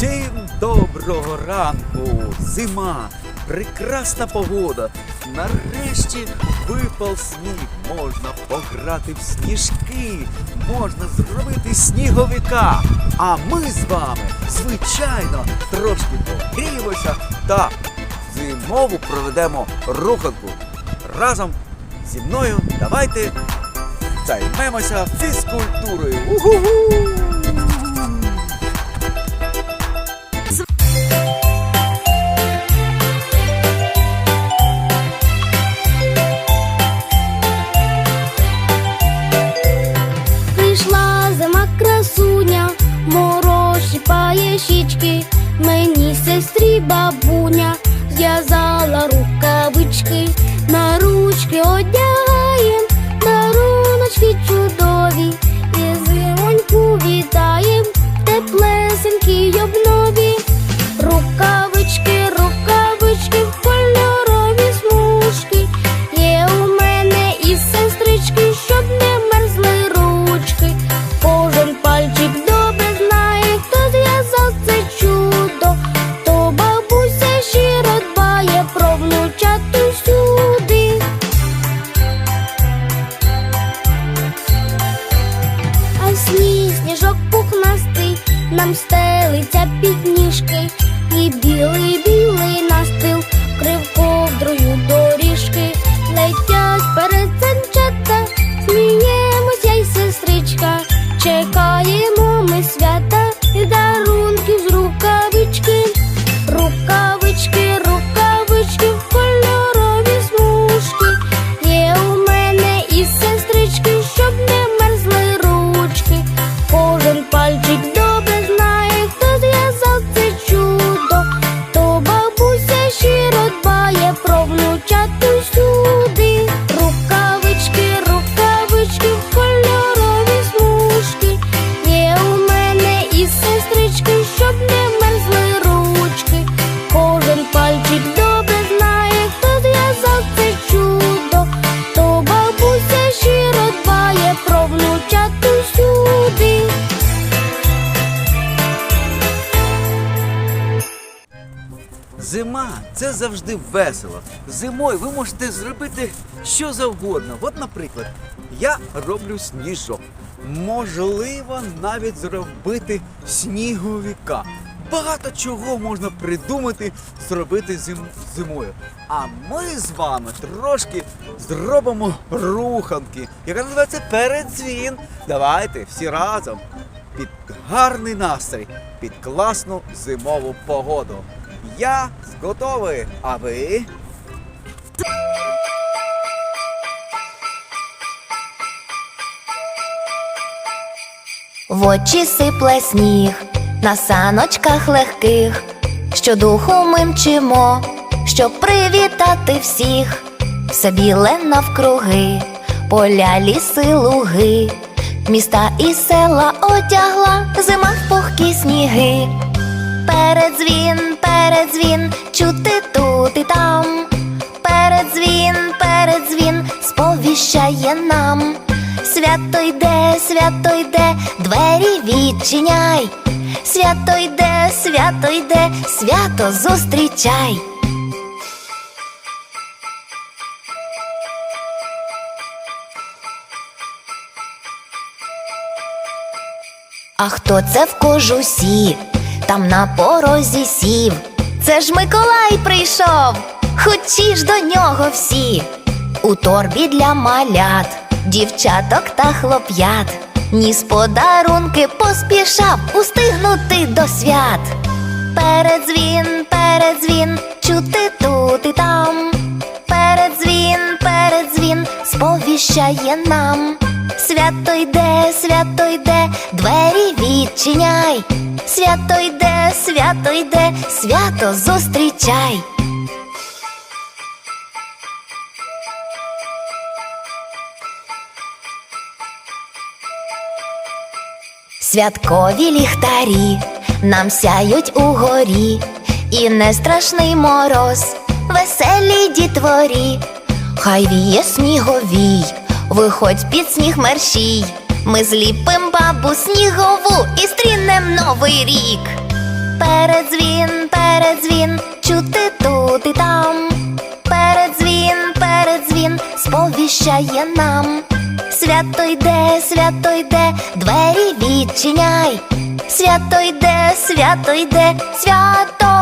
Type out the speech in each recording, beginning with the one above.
Всім доброго ранку! Зима, прекрасна погода. Нарешті випав сніг. Можна пограти в сніжки, можна зробити сніговика. А ми з вами, звичайно, трошки погріємося та зимову проведемо руханку. Разом зі мною давайте займемося фізкультурою. Уху-ху! Щипає мені сестрі бабуня зв'язала рукавички, на ручки одягаєм, Зима це завжди весело. Зимою ви можете зробити що завгодно. От, наприклад, я роблю сніжок. Можливо, навіть зробити сніговика. Багато чого можна придумати зробити зим... зимою. А ми з вами трошки зробимо руханки, яка називається передзвін. Давайте всі разом під гарний настрій, під класну зимову погоду. Я готовий, а ви? В очі сипле сніг на саночках легких, щодуху ми мчимо, щоб привітати всіх, все біле навкруги, поля, ліси, луги, міста і села одягла зима в пухкі сніги. Передзвін, передзвін, чути тут і там. Передзвін, передзвін, сповіщає нам. Свято йде, свято йде, двері відчиняй. Свято йде, свято йде, свято зустрічай. А хто це в кожусі? Там на порозі сів. Це ж Миколай прийшов, хочі до нього всі. У торбі для малят, дівчаток та хлоп'ят. Ніс подарунки поспішав устигнути до свят. Передзвін, передзвін, чути тут і там. Передзвін, передзвін, сповіщає нам. Свято йде, свято йде, двері відчиняй. Свято йде, свято йде, свято зустрічай. Святкові ліхтарі нам сяють угорі, і не страшний мороз, веселі дітворі, хай віє сніговій, виходь під сніг мерщій. Ми зліпим бабу снігову і стрінем новий рік. передзвін, передзвін, чути тут і там. Передзвін, передзвін, сповіщає нам. Свято йде, свято йде, двері відчиняй. Свято йде, свято йде, свято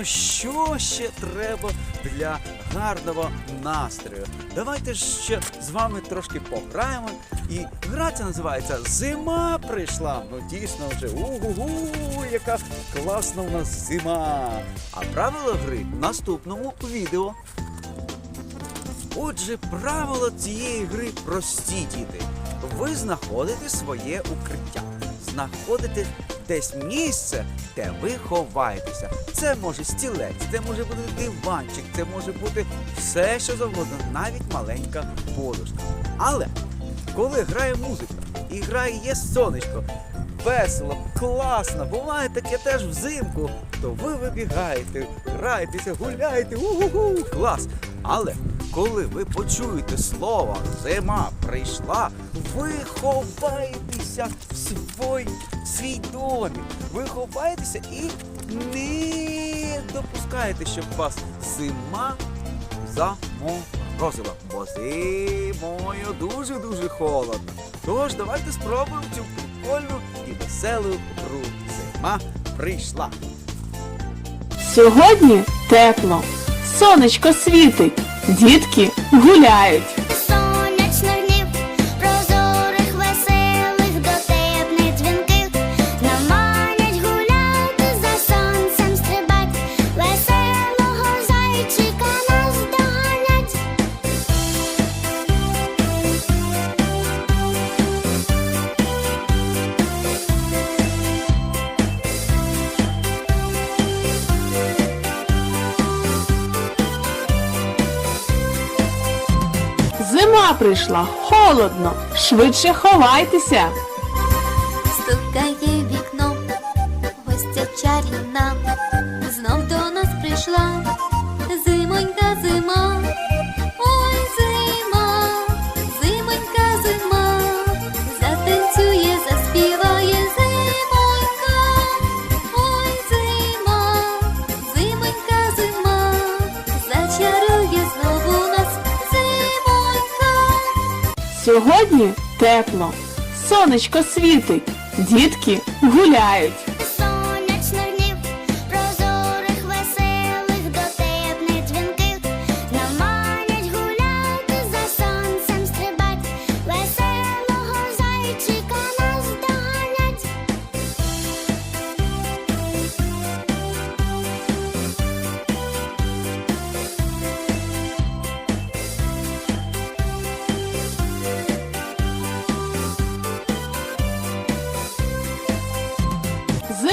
Ну що ще треба для гарного настрою? Давайте ще з вами трошки пограємо. І гра ця називається Зима прийшла. Ну дійсно вже угу, яка класна у нас зима. А правила гри в наступному відео. Отже, правила цієї гри прості, діти. Ви знаходите своє укриття, знаходите десь місце, де ви ховаєтеся. Це може стілець, це може бути диванчик, це може бути все, що завгодно, навіть маленька подушка. Але коли грає музика і грає сонечко, весело, класно, буває таке теж взимку, то ви вибігаєте, граєтеся, гуляєте, у-гу-гу, клас. Але коли ви почуєте слово зима прийшла, ви ховаєтеся в свій, свій домі. Ви ховаєтеся і не допускаєте, щоб вас зима заморозила. Бо зимою дуже-дуже холодно. Тож давайте спробуємо цю прикольну і веселу гру. Зима прийшла. Сьогодні тепло, сонечко світить, дітки гуляють. Зима прийшла, холодно, швидше ховайтеся. Стукає вікно, гостя чарівна, знов до нас прийшла Сьогодні тепло, сонечко світить, дітки гуляють.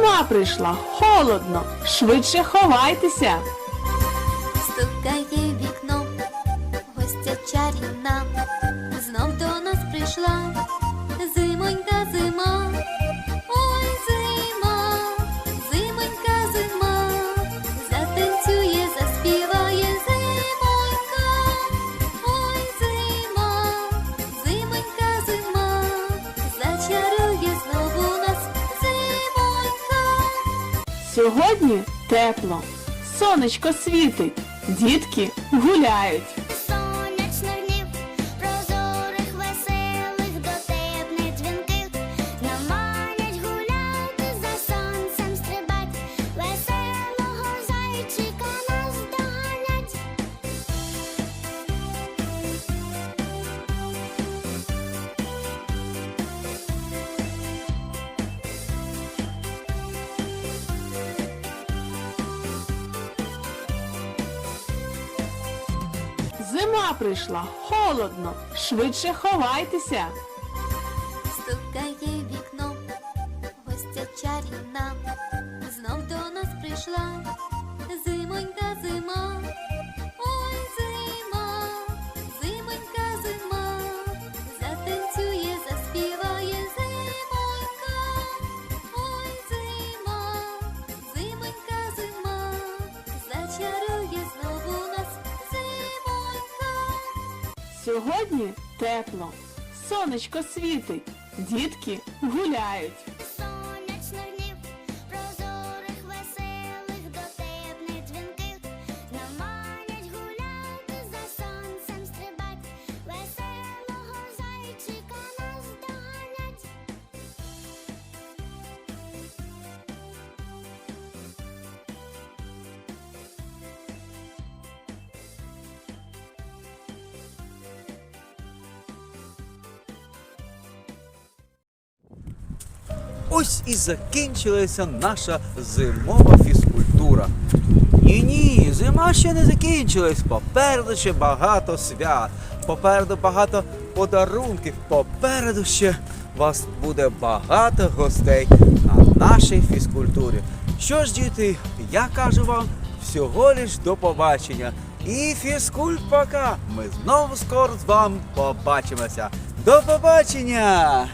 Зима прийшла, холодно, швидше ховайтеся. Сьогодні тепло, сонечко світить, дітки гуляють. Зима прийшла, холодно, швидше ховайтеся. Стукає вікно, гостя чарівна, знов до нас прийшла Сьогодні тепло, сонечко світить, дітки гуляють. Ось і закінчилася наша зимова фізкультура. Ні, ні, зима ще не закінчилась. Попереду ще багато свят, попереду багато подарунків, попереду ще вас буде багато гостей на нашій фізкультурі. Що ж, діти, я кажу вам всього лиш до побачення. І фізкульт пока. Ми знову скоро з вами побачимося. До побачення!